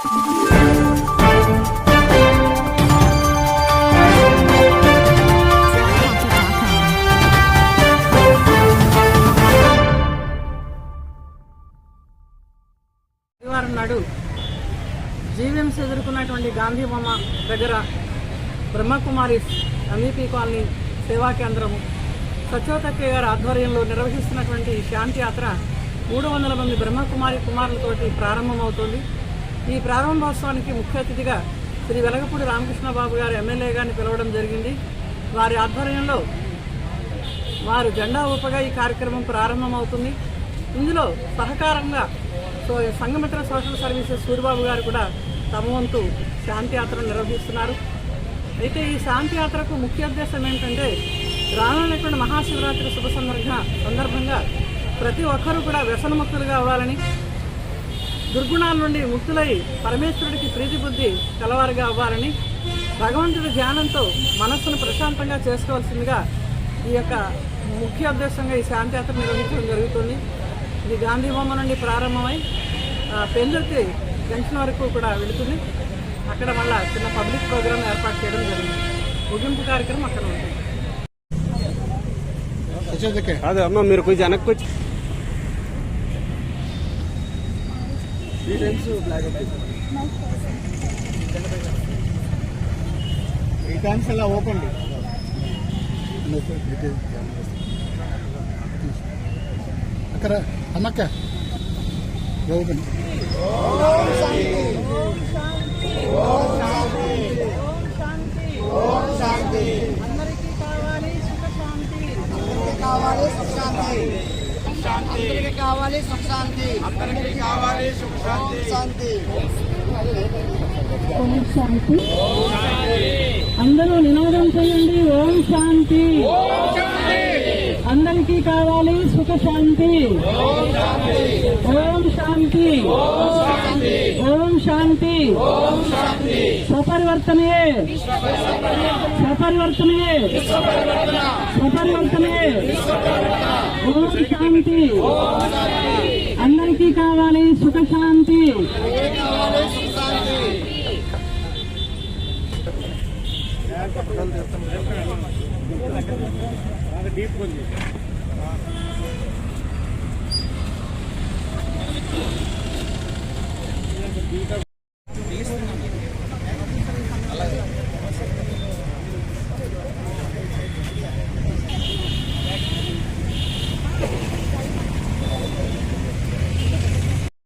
శనివారం నాడు జీవీఎంసీ ఎదుర్కొన్నటువంటి గాంధీ బొమ్మ దగ్గర బ్రహ్మకుమారి ఎంఈపీ కాలనీ సేవా కేంద్రము సత్యోతక్య గారి ఆధ్వర్యంలో నిర్వహిస్తున్నటువంటి శాంతి యాత్ర మూడు వందల మంది బ్రహ్మకుమారి కుమారులతోటి ప్రారంభమవుతోంది. ఈ ప్రారంభోత్సవానికి ముఖ్య అతిథిగా శ్రీ వెలగపూడి రామకృష్ణబాబు గారు ఎమ్మెల్యే గారిని పిలవడం జరిగింది. వారి ఆధ్వర్యంలో వారు జెండా ఊపగా ఈ కార్యక్రమం ప్రారంభమవుతుంది. ఇందులో సహకారంగా so Sanghamitra social services Suribabu garu కూడా తమ వంతు శాంతియాత్రను నిర్వహిస్తున్నారు. అయితే ఈ శాంతి యాత్రకు ముఖ్య ఉద్దేశం ఏంటంటే రానున్నటువంటి మహాశివరాత్రి శుభ సందర్భంగా ప్రతి ఒక్కరూ కూడా వ్యసనముక్తులుగా అవ్వాలని దుర్గుణాల నుండి ముక్తులై పరమేశ్వరుడికి ప్రీతి బుద్ధి కలవారుగా అవ్వాలని భగవంతుడి ధ్యానంతో మనస్సును ప్రశాంతంగా చేసుకోవాల్సిందిగా ఈ యొక్క ముఖ్య ఉద్దేశంగా ఈ శాంతియాత్ర నిర్వహించడం జరుగుతుంది. ఇది గాంధీ బొమ్మ నుండి ప్రారంభమై పెందుర్తి జంక్షన్ వరకు కూడా వెళుతుంది. అక్కడ మళ్ళా చిన్న పబ్లిక్ ప్రోగ్రామ్ ఏర్పాటు చేయడం జరిగింది. ముగింపు కార్యక్రమం అక్కడ ఉంటుంది. అదే అమ్మ మీరు కొంచెం వెనక్కి వచ్చి ఈ టైమ్స్ ఎలా ఓపెన్ అక్కడ అమ్మక్క. ఓపెన్ అందరికీ కావాలి సుఖ శాంతి అందరికీ కావాలి సుఖ శాంతి అందరికీ కావాలి సుఖ శాంతి ఓం శాంతి ఓం శాంతి అందరూ నినాదం చేయండి ఓం శాంతి అందరికీ కావాలి సుఖ శాంతి ఓం శాంతి ఓం శాంతి స్వపరివర్తనే స్వపరివర్తనే స్వపరివర్తనే ఓం శాంతి. అందరికీ కావాలి సుఖ శాంతి డీప్ కొంచెం